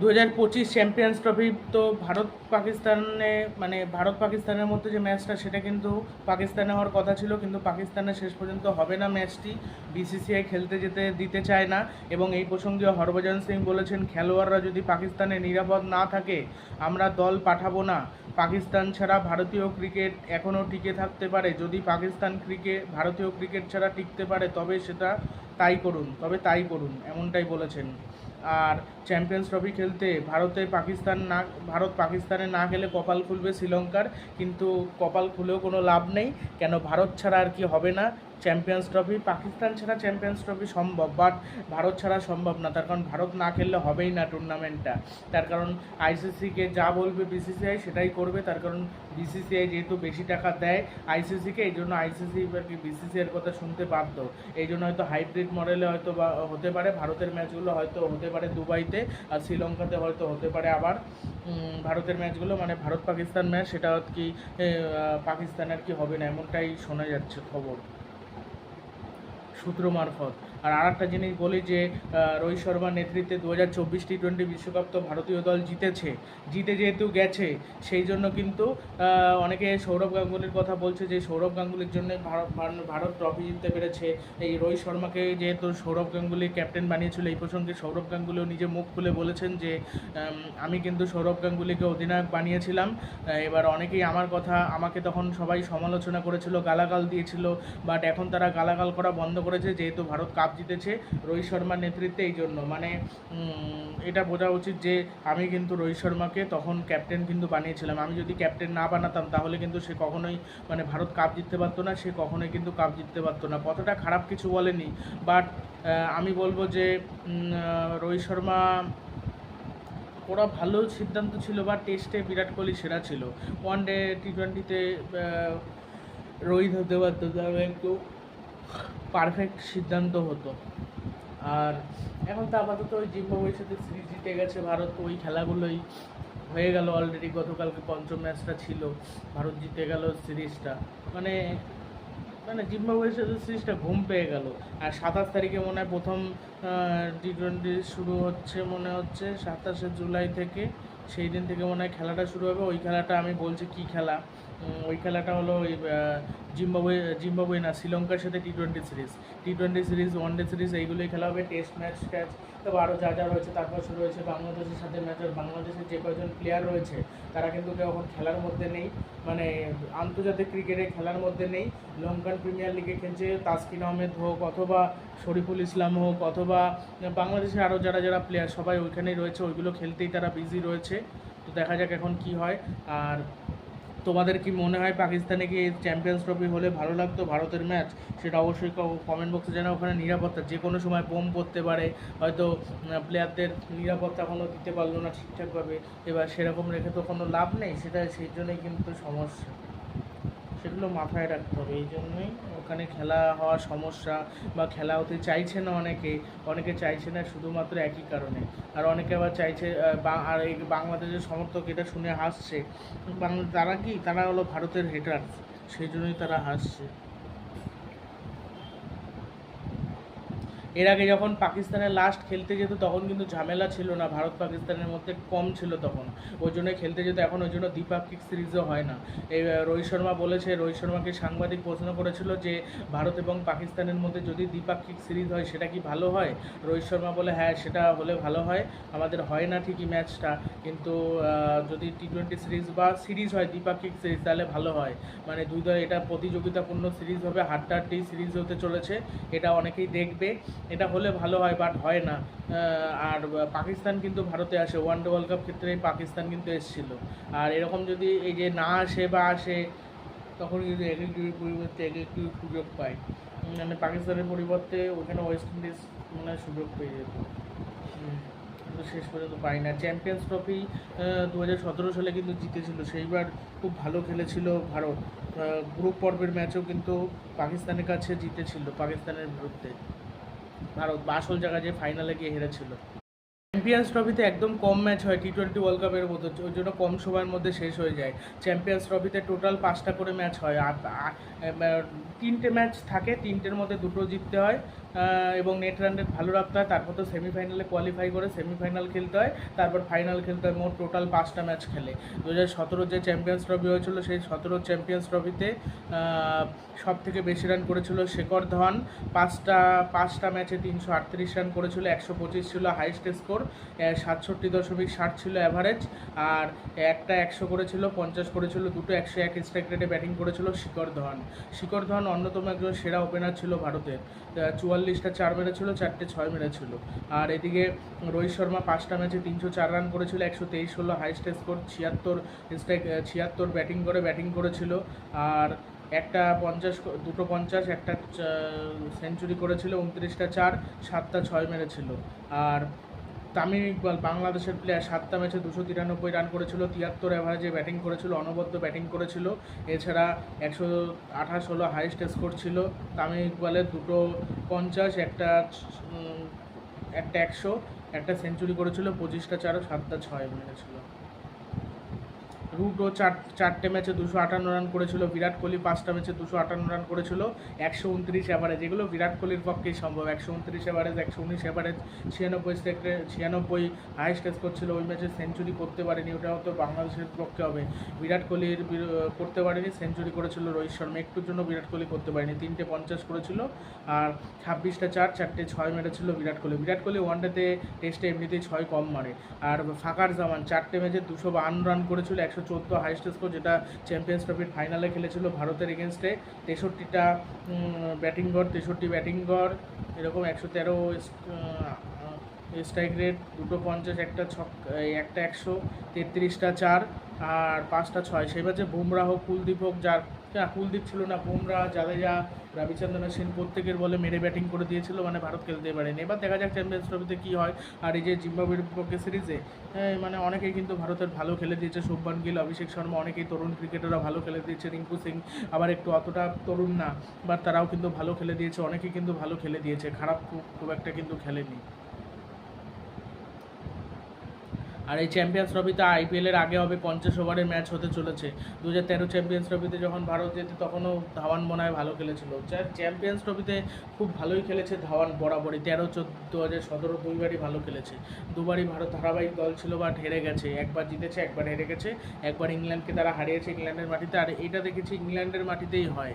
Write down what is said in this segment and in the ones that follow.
দু হাজার পঁচিশ চ্যাম্পিয়ন্স ট্রফি তো ভারত পাকিস্তানে মানে ভারত পাকিস্তানের মধ্যে যে ম্যাচটা সেটা কিন্তু পাকিস্তানে হওয়ার কথা ছিল, কিন্তু পাকিস্তানে শেষ পর্যন্ত হবে না ম্যাচটি বিসিসিআই খেলতে যেতে দিতে চায় না, এবং এই প্রসঙ্গে হরভজন সিং বলেছেন, খেলোয়াড়রা যদি পাকিস্তানে নিরাপদ না থাকে, আমরা দল পাঠাবো না। পাকিস্তান ছাড়া ভারতীয় ক্রিকেট এখনও টিকে থাকতে পারে। যদি পাকিস্তান ক্রিকেট ভারতীয় ক্রিকেট ছাড়া টিকতে পারে, তবে সেটা তাই করুন, তবে তাই করুন। এমনটাই বলেছেন। আর চ্যাম্পিয়ন্স ট্রফি খেলতে ভারতে পাকিস্তান না, ভারত পাকিস্তানে না গেলে কপাল খুলবে শ্রীলঙ্কার, কিন্তু কপাল খুলেও কোনো লাভ নেই। কেন ভারত ছাড়া আর কি হবে না? Champions trophy. পাকিস্তান ছাড়া চ্যাম্পিয়ন্স ট্রফি সম্ভব বাট ভারত ছাড়া সম্ভব না। তার কারণ ভারত না খেললে হবেই না টুর্নামেন্টটা তার কারণ আইসিসিকে যা বলবে বিসিসিআই সেটাই করবে। তার কারণ বিসিসিআই যেহেতু বেশি টাকা দেয় আইসিসিকে এই জন্য আইসিসি আর কি বিসিসিআইয়ের কথা শুনতে বাধ্য। এই জন্য হয়তো হাইব্রিড মডেলে হয়তো বা হতে পারে। ভারতের ম্যাচগুলো হয়তো হতে পারে দুবাইতে আর শ্রীলঙ্কাতে হয়তো হতে পারে আবার। ভারতের ম্যাচগুলো মানে ভারত পাকিস্তান ম্যাচ সেটা কি এ, আহ, পাকিস্তান আর কি হবে না এমনটাই শোনা যাচ্ছে খবর। সূত্র মারফত। আর আর একটা জিনিস বলি যে রোহিত শর্মার নেতৃত্বে দু হাজার চব্বিশ টি টোয়েন্টি বিশ্বকাপ তো ভারতীয় দল জিতেছে, জিতে যেহেতু গেছে, সেই জন্য কিন্তু অনেকে সৌরভ গাঙ্গুলির কথা বলছে যে, সৌরভ গাঙ্গুলির জন্য ভারত ভারত ট্রফি জিততে পেরেছে। এই রোহিত শর্মাকে যেহেতু সৌরভ গাঙ্গুলি ক্যাপ্টেন বানিয়েছিল, এই প্রসঙ্গে সৌরভ গাঙ্গুলিও নিজে মুখ খুলে বলেছেন যে আমি কিন্তু সৌরভ গাঙ্গুলিকে অধিনায়ক বানিয়েছিলাম। এবার অনেকেই আমার কথা, আমাকে তখন সবাই সমালোচনা করেছিল, গালাগাল দিয়েছিল বাট এখন তারা গালাগাল করা বন্ধ করেছে, যেহেতু ভারত কাপ জিতেছে, রোহিত শর্মার নেতৃত্বে এই জন্য। মানে এটা বোঝা উচিত যে, আমি কিন্তু রোহিত শর্মাকে তখন ক্যাপ্টেন কিন্তু বানিয়েছিলাম। আমি যদি ক্যাপ্টেন না বানাতাম, তাহলে কিন্তু সে কখনোই মানে ভারত কাপ জিততে পারতো না, সে কখনোই কিন্তু কাপ জিততে পারতো না। কতটা খারাপ কিছু বলেনি। বাট আমি বলব যে রোহিত শর্মা, ওরা ভালো সিদ্ধান্ত ছিল, বা টেস্টে বিরাট কোহলি সেরা ছিল। ওয়ান ডে টি টোয়েন্টিতে রোহিত হতে পারতো একটু পারফেক্ট সিদ্ধান্ত হতো। আর এখন তো আপাতত ওই জিম্বাবুয়ের সাথে সিরিজ জিতে গেছে, ভারত ওই খেলাগুলোই হয়ে গেল অলরেডি গতকালকে পঞ্চম ম্যাচটা ছিল, ভারত জিতে গেল সিরিজটা। মানে মানে জিম্বাবুয়ের সাথে সিরিজটা ঘুম পেয়ে গেল। আর সাতাশ তারিখে মনে হয় প্রথম টি টোয়েন্টি শুরু হচ্ছে মনে হচ্ছে, সাতাশে জুলাই থেকে, সেই দিন থেকে মনে হয় খেলাটা শুরু হবে। ওই খেলাটা আমি বলছি কি খেলা? ওই খেলাটা হলো, ওই জিম্বাবুয়ে জিম্বাবুয়ে না, শ্রীলঙ্কার সাথে T twenty series T twenty series one day series এইগুলোই খেলা হবে টেস্ট ম্যাচ ট্যাচ তারপর আরও যা যা রয়েছে, তারপর শুরু হয়েছে বাংলাদেশের সাথে ম্যাচ আর বাংলাদেশের যে কয়জন প্লেয়ার রয়েছে, তারা কিন্তু কেউ এখন খেলার মধ্যে নেই। মানে আন্তর্জাতিক ক্রিকেটে খেলার মধ্যে নেই। লঙ্কান প্রিমিয়ার লিগে খেলছে তাসকিন আহমেদ হোক, অথবা শরীফুল ইসলাম হোক, অথবা বাংলাদেশের আরও যারা যারা প্লেয়ার সবাই ওইখানেই রয়েছে। ওইগুলো খেলতেই তারা বিজি রয়েছে। তো দেখা যাক এখন কি হয়। আর তোমাদের কি মনে হয় পাকিস্তানে কি চ্যাম্পিয়ন্স ট্রফি হলে ভালো লাগতো ভারতের ম্যাচ সেটা অবশ্যই কমেন্ট বক্সে জানা ওখানে নিরাপত্তা, যে কোনো সময় বোম পড়তে পারে, হয়তো প্লেয়ারদের নিরাপত্তা কোনো দিতে পারল না ঠিকঠাকভাবে। এবার সেরকম রেখে তো কোনো লাভ নেই সেটা সেই জন্যই কিন্তু সমস্যা। সেগুলো মাথায় রাখতে হবে, এই জন্যই ওখানে খেলা হওয়ার সমস্যা বা খেলা হতে চাইছে না অনেকে অনেকে চাইছে না শুধুমাত্র একই কারণে। আর অনেকে আবার চাইছে আর এই বাংলাদেশের সমর্থক এটা শুনে হাসছে। তারা কি? তারা হলো ভারতের হেটার সেই জন্যই তারা হাসছে। এর আগে যখন পাকিস্তানের লাস্ট খেলতে যেত, তখন কিন্তু ঝামেলা ছিল না। ভারত পাকিস্তানের মধ্যে কম ছিল তখন। ওই জন্য খেলতে যেত, এখন ওই জন্য দ্বিপাক্ষিক সিরিজও হয় না। এই রোহিত শর্মা বলেছে, রোহিত শর্মাকে সাংবাদিক প্রশ্ন করেছিল যে, ভারত এবং পাকিস্তানের মধ্যে যদি দ্বিপাক্ষিক সিরিজ হয়, সেটা কি ভালো হয়? রোহিত শর্মা বলে হ্যাঁ সেটা হলে ভালো হয়। আমাদের হয় না ঠিকই ম্যাচটা কিন্তু যদি টি টোয়েন্টি সিরিজ বা সিরিজ হয় দ্বিপাক্ষিক সিরিজ তাহলে ভালো হয়। মানে দুই দল, এটা প্রতিযোগিতাপূর্ণ সিরিজ হবে, হাড্ডাহাড্ডি সিরিজ হতে চলেছে। এটা অনেকেই দেখবে। এটা হলে ভালো হয় বাট হয় না। আর পাকিস্তান কিন্তু ভারতে আসে। ওয়ান ডে ওয়ার্ল্ড কাপ ক্ষেত্রে পাকিস্তান কিন্তু এসেছিল। আর এরকম যদি এই যে না আসে বা আসে তখন কিন্তু এক একটির পরিবর্তে এক একটি সুযোগ পায়। মানে পাকিস্তানের পরিবর্তে ওখানে ওয়েস্ট ইন্ডিজ মানে সুযোগ পেয়ে যেত। কিন্তু শেষ পর্যন্ত পাই না। চ্যাম্পিয়ন্স ট্রফি দু হাজার সতেরো সালে কিন্তু জিতেছিল। সেইবার খুব ভালো খেলেছিল ভারত। গ্রুপ পর্বের ম্যাচও কিন্তু পাকিস্তানের কাছে জিতেছিল পাকিস্তানের বিরুদ্ধে। ভারত বা আসল যে ফাইনালে গিয়ে হেরেছিল। চ্যাম্পিয়ন্স ট্রফিতে একদম কম ম্যাচ হয় টি টোয়েন্টি ওয়ার্ল্ড কাপের মতো ওই জন্য কম সময়ের মধ্যে শেষ হয়ে যায়। চ্যাম্পিয়ন্স ট্রফিতে টোটাল পাঁচটা করে ম্যাচ হয়। তিনটে ম্যাচ থাকে, তিনটের মধ্যে দুটো জিততে হয়। এবং নেট রান রেট ভালো রাখতে হয়, তারপর তো সেমিফাইনালে কোয়ালিফাই করে সেমিফাইনাল খেলতে হয়, তারপর ফাইনাল খেলতে হয়, মোট টোটাল পাঁচটা ম্যাচ খেলে। দু হাজার সতেরো যে চ্যাম্পিয়ন্স ট্রফি হয়েছিল, সেই সতেরো চ্যাম্পিয়ন্স ট্রফিতে সব থেকে বেশি রান করেছিল শেখর ধন পাঁচটা পাঁচটা ম্যাচে তিনশো আটত্রিশ রান করেছিল, একশো পঁচিশ ছিল হাইস্ট স্কোর সাতষট্টি দশমিক ষাট ছিল অ্যাভারেজ আর একটা একশো করেছিল, পঞ্চাশ করেছিল, দুটো একশো এক স্ট্রাইক রেটে ব্যাটিং করেছিল শিখর ধন শিখর ধাওয়ান অন্যতম একজন সেরা ওপেনার ছিল ভারতের। চুয়াল্লিশটা চার মেরেছিল চারটে ছয় মেরেছিল আর এদিকে রোহিত শর্মা পাঁচটা ম্যাচে তিনশো চার রান করেছিল, একশো তেইশ হলো হাইস্ট স্কোর ছিয়াত্তর স্ট্রাইক ছিয়াত্তর ব্যাটিং করে ব্যাটিং করেছিল। আর একটা পঞ্চাশ, দুটো পঞ্চাশ, একটা সেঞ্চুরি করেছিল, উনত্রিশটা চার, সাতটা ছয় মেরেছিল। আর তামিম ইকবাল বাংলাদেশের প্লেয়ার সাতটা ম্যাচে দুশো তিরানব্বই রান করেছিল, তিয়াত্তর অ্যাভারেজে ব্যাটিং করেছিল, অনবদ্য ব্যাটিং করেছিল। এছাড়া একশো আঠাশ হলো হাইস্ট স্কোর ছিল। তামিম ইকবালের দুটো পঞ্চাশ, একটা একটা একশো, একটা সেঞ্চুরি করেছিল, পঁচিশটা চারও সাতটা ছয় মেরেছিল রুটও চার, চারটে ম্যাচে দুশো আটান্ন রান করেছিল, বিরাট কোহলি পাঁচটা ম্যাচে দুশো আটান্ন রান করেছিল, একশো উনত্রিশ অ্যাভারেজ এগুলো বিরাট কোহলির পক্ষেই সম্ভব। একশো উনত্রিশ অ্যাভারেজ একশো উনিশ অ্যাভারেজ ছিয়ানব্বই স্টেকে ছিয়ানব্বই হাইস্ট স্কোর ছিল ওই ম্যাচে সেঞ্চুরি করতে পারেনি, ওটাও তো বাংলাদেশের পক্ষে হবে। বিরাট কোহলির করতে পারেনি সেঞ্চুরি করেছিল রোহিত শর্মা, একটুর জন্য বিরাট কোহলি করতে পারেনি, তিনটে পঞ্চাশ করেছিল, আর ছাব্বিশটা চার, চারটে ছয় মেরেছিল বিরাট কোহলি। বিরাট কোহলি ওয়ান ওয়ানডেতে টেস্টে এমনিতেই ছয় কম মারে। আর ফাকার জামান, চারটে ম্যাচে দুশো বাহান্ন রান করেছিল, একশো চোদ্দ হাইস্ট স্কোর যেটা চ্যাম্পিয়ন্স ট্রফির ফাইনালে খেলেছিল ভারতের এগেনস্টে তেষট্টিটা ব্যাটিং গড়, তেষট্টি ব্যাটিং গড়, এরকম একশো তেরো স্ট্রাইক রেট দুটো পঞ্চাশ, একটা ছক একটা একশো, তেত্রিশটা চার, আর পাঁচটা ছয়। সেই যে বুমরাহ কুলদীপ হোক যার না, কুলদীপ ছিল না বুমরা জাদেজা রবিচন্দ্রন সেন প্রত্যেকের বলে মেরে ব্যাটিং করে দিয়েছিল মানে ভারত খেলতে পারেনি। এবার দেখা যাক চ্যাম্পিয়ন্স ট্রফিতে কী হয়। আর এই যে জিম্বাবুয়ের বিপক্ষে সিরিজে মানে অনেকেই কিন্তু ভারতের ভালো খেলে দিয়েছে শুভমান গিল অভিষেক শর্মা অনেকেই তরুণ ক্রিকেটাররা ভালো খেলে দিয়েছে রিঙ্কু সিং আবার একটু অতটা তরুণ না বাট তারাও কিন্তু ভালো খেলে দিয়েছে অনেকেই কিন্তু ভালো খেলে দিয়েছে খারাপ খুব খুব একটা কিন্তু খেলেনি। আর এই চ্যাম্পিয়ন্স ট্রফিতে আইপিএলের আগে হবে, পঞ্চাশ ওভারের ম্যাচ হতে চলেছে। দু হাজার তেরো চ্যাম্পিয়ন্স ট্রফিতে যখন ভারত যেত, তখনও ধাওয়ান মনে হয় ভালো খেলেছিল। চ্যাম্পিয়ন্স ট্রফিতে খুব ভালোই খেলেছে ধাওয়ান বরাবরই। তেরো, চোদ্দ দু হাজার সতেরো দুইবারই ভালো খেলেছে। দুবারই ভারত ধারাবাহিক দল ছিল বাট হেরে গেছে। একবার জিতেছে, একবার হেরে গেছে। একবার ইংল্যান্ডকে তারা হারিয়েছে ইংল্যান্ডের মাটিতে। আর এটা দেখেছি ইংল্যান্ডের মাটিতেই হয়।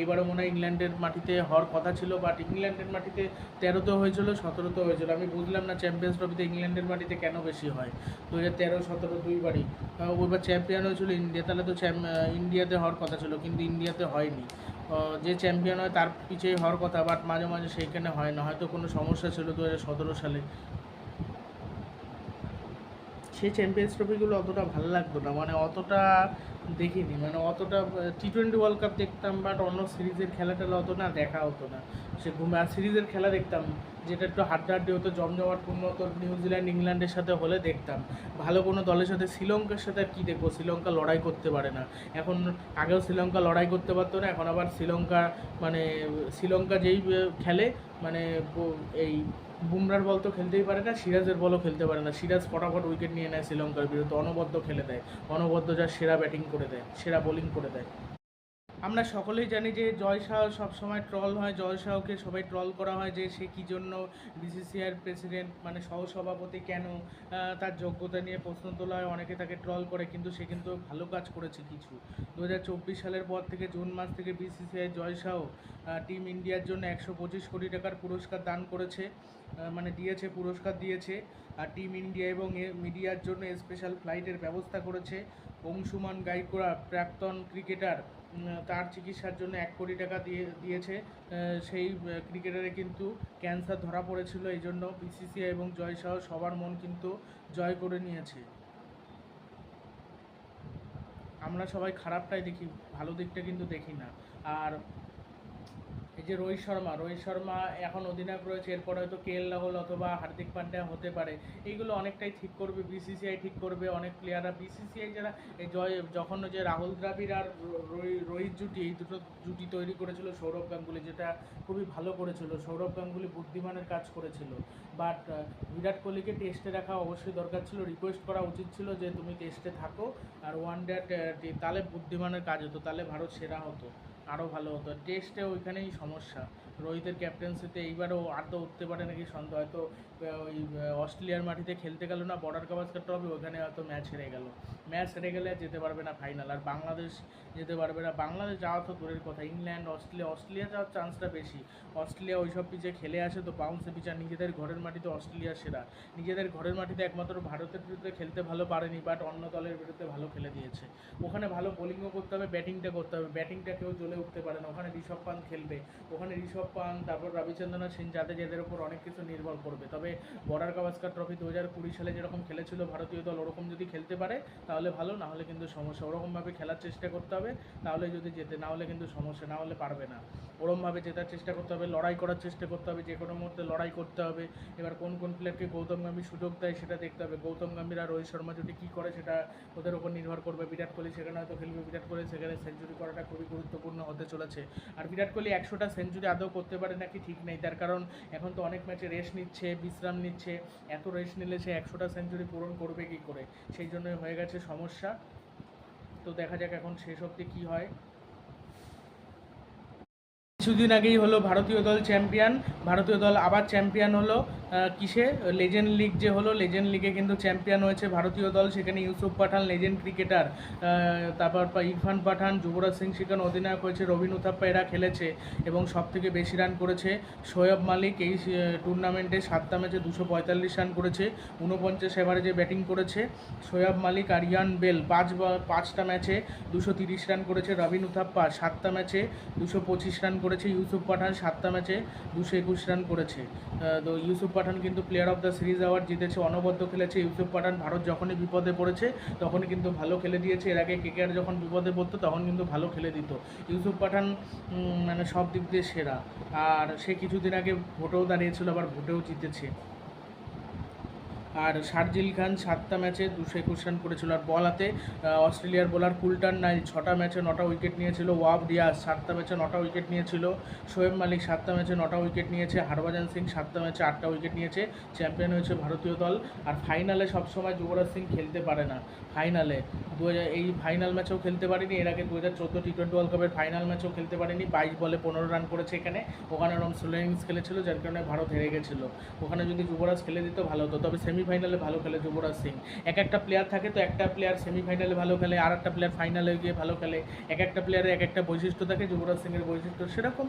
এইবারও মনে হয় ইংল্যান্ডের মাটিতে হওয়ার কথা ছিল বাট ইংল্যান্ডের মাটিতে তেরোতেও হয়েছিল, সতেরোতেও হয়েছিল। আমি বুঝলাম না চ্যাম্পিয়ন্স ট্রফিতে ইংল্যান্ডের মাটিতে কেন বেশি হয়। দু হাজার তেরো, সতেরো দুইবারই ওইবার চ্যাম্পিয়ন হয়েছিল ইন্ডিয়া তাহলে তো ইন্ডিয়াতে হওয়ার কথা ছিল, কিন্তু ইন্ডিয়াতে হয়নি। যে চ্যাম্পিয়ন হয় তার পিছিয়ে হওয়ার কথা বাট মাঝে মাঝে সেইখানে হয় না। হয়তো কোনো সমস্যা ছিল দু সতেরো সালে। সেই চ্যাম্পিয়ন্স ট্রফিগুলো অতটা ভালো লাগতো না। মানে অতটা দেখিনি। মানে অতটা টি টোয়েন্টি ওয়ার্ল্ড কাপ দেখতাম বাট অন্য সিরিজের খেলা টেলা অত না দেখা হতো না। সে ঘুমে, আর সিরিজের খেলা দেখতাম, যেটা একটু হাড্ডাহাড্ডি হতো, জমজমাটপূর্ণ হতো নিউজিল্যান্ড ইংল্যান্ডের সাথে হলে দেখতাম। ভালো কোনো দলের সাথে, শ্রীলঙ্কার সাথে আর কী দেখব? শ্রীলঙ্কা লড়াই করতে পারে না। এখন আগেও শ্রীলঙ্কা লড়াই করতে পারতো না, এখন আবার শ্রীলঙ্কা মানে শ্রীলঙ্কা যেই খেলে মানে এই বুমরার বল তো খেলতেই পারে না, সিরাজের বলও খেলতে পারে না। সিরাজ ফটাফট উইকেট নিয়ে নেয় শ্রীলঙ্কার বিরুদ্ধে, অনবদ্য খেলে দেয়। অনবদ্য যা সেরা ব্যাটিং করে দেয়, সেরা বোলিং করে দেয়। আমরা সকলেই জানি যে জয় শাহ সবসময় ট্রল হয়, জয় শাহকে সবাই ট্রল করা হয় যে সে কী জন্য বিসিসিআইয়ের প্রেসিডেন্ট মানে সহসভাপতি কেন তার যোগ্যতা নিয়ে প্রশ্ন তোলা হয়, অনেকে তাকে ট্রল করে, কিন্তু সে কিন্তু ভালো কাজ করেছে কিছু। দু হাজার চব্বিশ সালের পর থেকে জুন মাস থেকে বিসিসিআই জয় শাহ টিম ইন্ডিয়ার জন্য একশো পঁচিশ কোটি টাকার পুরস্কার দান করেছে। মানে দিয়েছে, পুরস্কার দিয়েছে। আর টিম ইন্ডিয়া এবং মিডিয়ার জন্য স্পেশাল ফ্লাইটের ব্যবস্থা করেছে। অংশুমান গাইকোড়া প্রাক্তন ক্রিকেটার তার চিকিৎসার জন্য এক কোটি টাকা দিয়ে, দিয়েছে। সেই ক্রিকেটারে কিন্তু ক্যান্সার ধরা পড়েছিল এই জন্য বিসিসিআই এবং জয় শাহ সবার মন কিন্তু জয় করে নিয়েছে। আমরা সবাই খারাপটাই দেখি, ভালো দিকটা কিন্তু দেখি না। আর এই যে রোহিত শর্মা রোহিত শর্মা এখন অধিনায়ক রয়েছে, এরপর হয়তো কে এল রাহুল অথবা হার্দিক পান্ডিয়া হতে পারে। এইগুলো অনেকটাই ঠিক করবে বিসিসিআই ঠিক করবে, অনেক প্লেয়াররা বিসিসিআই যারা, এই জয়, যখন যে রাহুল দ্রাবিড় আর রোহি- রোহিত জুটি, এই দুটো জুটি তৈরি করেছিল সৌরভ গাঙ্গুলি, যেটা খুবই ভালো করেছিল, সৌরভ গাঙ্গুলি বুদ্ধিমানের কাজ করেছিল। বাট বিরাট কোহলিকে টেস্টে রাখা অবশ্যই দরকার ছিল রিকোয়েস্ট করা উচিত ছিল যে তুমি টেস্টে থাকো, আর ওয়ান ডে তাহলে বুদ্ধিমানের কাজ হতো তাহলে ভারত সেরা হতো। আরও ভালো হতো। টেস্টে ওইখানেই সমস্যা। রোহিতের ক্যাপ্টেন্সিতে এইবারও আদৌ উঠতে পারে নাকি সন্দেহ। হয়তো ওই অস্ট্রেলিয়ার মাটিতে খেলতে গেল না বর্ডার গাভাস্কার ট্রফি ওখানে হয়তো ম্যাচ হেরে গেল। ম্যাচ হেরে গেলে যেতে পারবে না ফাইনাল আর বাংলাদেশ যেতে পারবে না। বাংলাদেশ যাওয়া তো দূরের কথা। ইংল্যান্ড অস্ট্রেলিয়া অস্ট্রেলিয়া যাওয়ার চান্সটা বেশি। অস্ট্রেলিয়া ওইসব পিচে খেলে আসে তো বাউন্সে পিচ। আর নিজেদের ঘরের মাটিতে অস্ট্রেলিয়া সেরা। নিজেদের ঘরের মাটিতে একমাত্র ভারতের বিরুদ্ধে খেলতে ভালো পারেনি বাট অন্য দলের বিরুদ্ধে ভালো খেলে দিয়েছে। ওখানে ভালো বোলিংও করতে হবে ব্যাটিংটা করতে হবে। ব্যাটিংটা কেউ জ্বলে উঠতে পারে না। ওখানে ঋষভ পান্ত খেলবে। ওখানে ঋষভ পান্ত তারপর রবিচন্দ্রন সিং যাদের যাদের উপর অনেক কিছু নির্ভর করবে। তবে বর্ডার গাভাস্কার ট্রফি দু হাজার কুড়ি সালে যেরকম খেলেছিল ভারতীয় দল, ওরকম যদি খেলতে পারে, তাহলে ভালো, না হলে কিন্তু সমস্যা। ওরকমভাবে খেলার চেষ্টা করতে হবে, তাহলে যদি যেতে, না হলে কিন্তু সমস্যা, না হলে পারবে না। ওরমভাবে জেতার চেষ্টা করতে হবে, লড়াই করার চেষ্টা করতে হবে, যে কোনো মুহূর্তে লড়াই করতে হবে। এবার কোন কোন প্লেয়ারকে গৌতম গম্ভীর সুযোগ দেয় সেটা দেখতে হবে। গৌতম গম্ভীর আর রোহিত শর্মা যদি কী করে সেটা ওদের উপর নির্ভর করবে। বিরাট কোহলি সেখানে হয়তো খেলবে। বিরাট কোহলি সেখানে সেঞ্চুরি করাটা খুবই গুরুত্বপূর্ণ। হতে চলেছে। আর বিরাট কোহলি একশোটা সেঞ্চুরি আদৌ করতে পারে নাকি ঠিক নেই। তার কারণ এখন তো অনেক ম্যাচে রেস্ট নিচ্ছে, বিশ্রাম নিচ্ছে, এত রেস্ট নিলে সে একশোটা সেঞ্চুরি পূরণ করবে কী করে? সেই জন্যই হয়ে গেছে সমস্যা। তো দেখা যাক এখন শেষ অবধি কী হয়। কিছুদিন আগেই হলো ভারতীয় দল চ্যাম্পিয়ন, ভারতীয় দল আবার চ্যাম্পিয়ন হলো। কিসে? লেজেন্ড লিগ যে হলো লেজেন্ড লিগে কিন্তু চ্যাম্পিয়ন হয়েছে ভারতীয় দল, সেখানে ইউসুফ পাঠান লেজেন্ড ক্রিকেটার তারপর ইরফান পাঠান, যুবরাজ সিং সেখানে অধিনায়ক হয়েছে, রবিন উথাপ্পা এরা খেলেছে এবং সব থেকে বেশি রান করেছে। শোয়েব মালিক এই টুর্নামেন্টে সাতটা ম্যাচে দুশো পঁয়তাল্লিশ রান করেছে উনপঞ্চাশ এভারেজে ব্যাটিং করেছে। শোয়েব মালিক আর ইয়ান বেল, পাঁচ পাঁচটা ম্যাচে দুশো তিরিশ রান করেছে, রবিন উথাপ্পা সাতটা ম্যাচে দুশো পঁচিশ রান করেছে, ইউসুফ পাঠান সাতটা ম্যাচে দুশো একুশ রান করেছে। তো ইউসুফ পাঠান কিন্তু player of the series award জিতেছে, অনবদ্য খেলেছে, ইউসুফ পাঠান। ভারত যখনই বিপদে পড়েছে, তখনই কিন্তু ভালো খেলে দিয়েছে। এর আগে কেকেআর যখন বিপদে পড়তো, তখন কিন্তু ভালো খেলে দিত। ইউসুফ পাঠান মানে সব দিক দিয়ে সেরা। আর সে কিছুদিন আগে ভোটেও দাঁড়িয়েছিল, আবার ভোটেও জিতেছে। আর শারজিল খান সাতটা ম্যাচে দুশো একুশ রান করেছিল। আর বল হাতে অস্ট্রেলিয়ার বোলার কুলটান নাইল ছটা ম্যাচে নটা উইকেট নিয়েছিল। ওয়াব রিয়াজ সাতটা ম্যাচে নটা উইকেট নিয়েছিল। শোয়েব মালিক সাতটা ম্যাচে নটা উইকেট নিয়েছে। হরভজন সিং সাতটা ম্যাচে আটটা উইকেট নিয়েছে। চ্যাম্পিয়ন হয়েছে ভারতীয় দল। আর ফাইনালে সবসময় যুবরাজ সিং খেলতে পারে না। ফাইনালে, দু হাজার, এই ফাইনাল ম্যাচেও খেলতে পারেনি। এর আগে দু হাজার চোদ্দ টি টোয়েন্টি ওয়ার্ল্ড কাপের ফাইনাল ম্যাচেও খেলতে পারেনি। বাইশ বলে পনেরো রান করেছে এখানে। ওখানে ওরম স্লো ইনিংস খেলেছিল, যার কারণে ভারত হেরে গেছিল। ওখানে যদি যুবরাজ খেলে দিত, ভালো হতো। তবে সেমিফাইনালে ভালো খেলে যুবরাজ সিং। এক একটা প্লেয়ার থাকে তো একটা প্লেয়ার সেমিফাইনালে ভালো খেলে, আর একটা প্লেয়ার ফাইনালে গিয়ে ভালো খেলে। এক একটা প্লেয়ারের এক একটা বৈশিষ্ট্য থাকে, যুবরাজ সিংয়ের বৈশিষ্ট্য সেরকম।